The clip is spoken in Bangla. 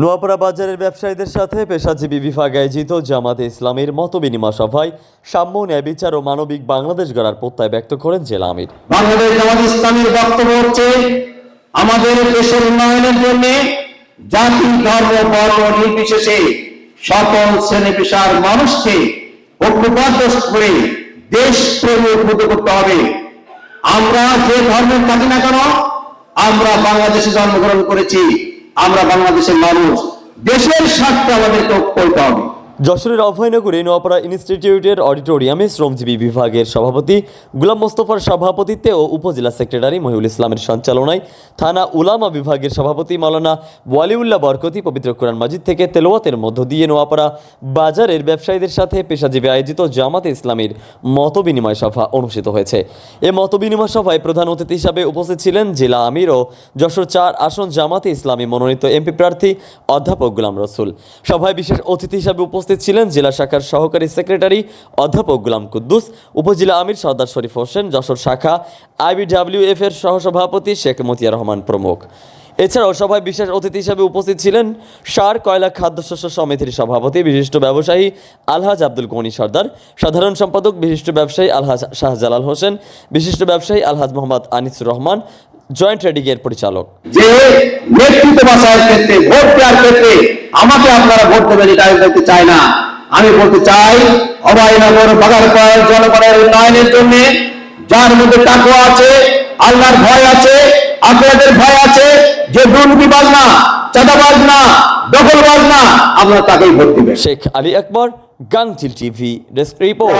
নোয়াপাড়া বাজারের ব্যবসায়ীদের সাথে পেশাজীবী বিভাগ আয়োজিত জামাতে ইসলামের মত বিনিময় সভায় সাম্য, ন্যায়, বিচার ও মানবিক বাংলাদেশ গড়ার প্রত্যয় ব্যক্ত করেন জেলা আমির। বাংলাদেশ জামাত ইসলামের বক্তব্য হচ্ছে, আমাদের দেশের উন্নয়নের জন্য জাতি, ধর্ম, বর্ণ, নির্বিশেষে সকল শ্রেণি পেশার মানুষকে ঐক্যবদ্ধ করে দেশ প্রেমে উদ্বুদ্ধ করতে হবে। আমরা যে ধর্মের থাকি না কেন, আমরা বাংলাদেশে জন্মগ্রহণ করেছি। আমরা বাংলাদেশের মানুষ দেশের স্বার্থে আমাদেরকে করতে হবে যশোরের অভয়নগরে নোয়াপাড়া ইনস্টিটিউটের অডিটোরিয়ামে শ্রমজীবী বিভাগের সভাপতি গুলাম মোস্তফার সভাপতিত্বে ও উপজেলা সেক্রেটারি মহিউল ইসলামের সঞ্চালনায় থানা উলামা বিভাগের সভাপতি মাওলানা ওয়ালিউল্লাহ বরকতি পবিত্র কোরআন মাজিদ থেকে তেলোয়াতের মধ্য দিয়ে নোয়াপাড়া বাজারের ব্যবসায়ীদের সাথে পেশাজীবী আয়োজিত জামাতে ইসলামের মত বিনিময় সভা অনুষ্ঠিত হয়েছে। এ মত বিনিময় সভায় প্রধান অতিথি হিসাবে উপস্থিত ছিলেন জেলা আমির ও যশোর চার আসন জামাতে ইসলামী মনোনীত এমপি প্রার্থী অধ্যাপক গুলাম রসুল। সভায় বিশেষ অতিথি হিসাবে উপস্থিত ছিলেন জেলা শাখার সহকারী সেক্রেটারি অধ্যাপক গুলাম কুদ্দুস, উপজেলা আমির সর্দার শরীফ হোসেন, যশোর শাখা আইবিডাব্লিউএফ এর সহসভাপতি শেখ মতিয়া রহমান প্রমুখ। এছাড়াও সভায় বিশেষ অতিথি হিসেবে উপস্থিত ছিলেন সার, কয়লা খাদ্যশস্য সমিতির সভাপতি, বিশিষ্ট ব্যবসায়ী আলহাজ আব্দুল গনি সর্দার, সাধারণ সম্পাদক, বিশিষ্ট ব্যবসায়ী আলহাজ শাহজালাল হোসেন, বিশিষ্ট ব্যবসায়ী আলহাজ মোহাম্মদ আনিসুর রহমান, জয়েন্ট ট্রেডিং এর পরিচালক। যে নেতৃত্ব ভোট আমাকে আপনারা ভোট দেবেন, এটা আমি বলতে চাই না। আমি বলতে চাই, অভয়নগর বাগারপাড় জনগণের উন্নয়নের জন্য যার মধ্যে টাকা আছে, আল্লাহর ভয় আছে, আপনাদের ভয় আছে, যে দুর্নীতিবাজ না, চাঁদাবাজ না, দখলবাজ না, আপনারা তাকেই ভোট দিবেন। Sheikh Ali Akbar Gangchil TV, desk report.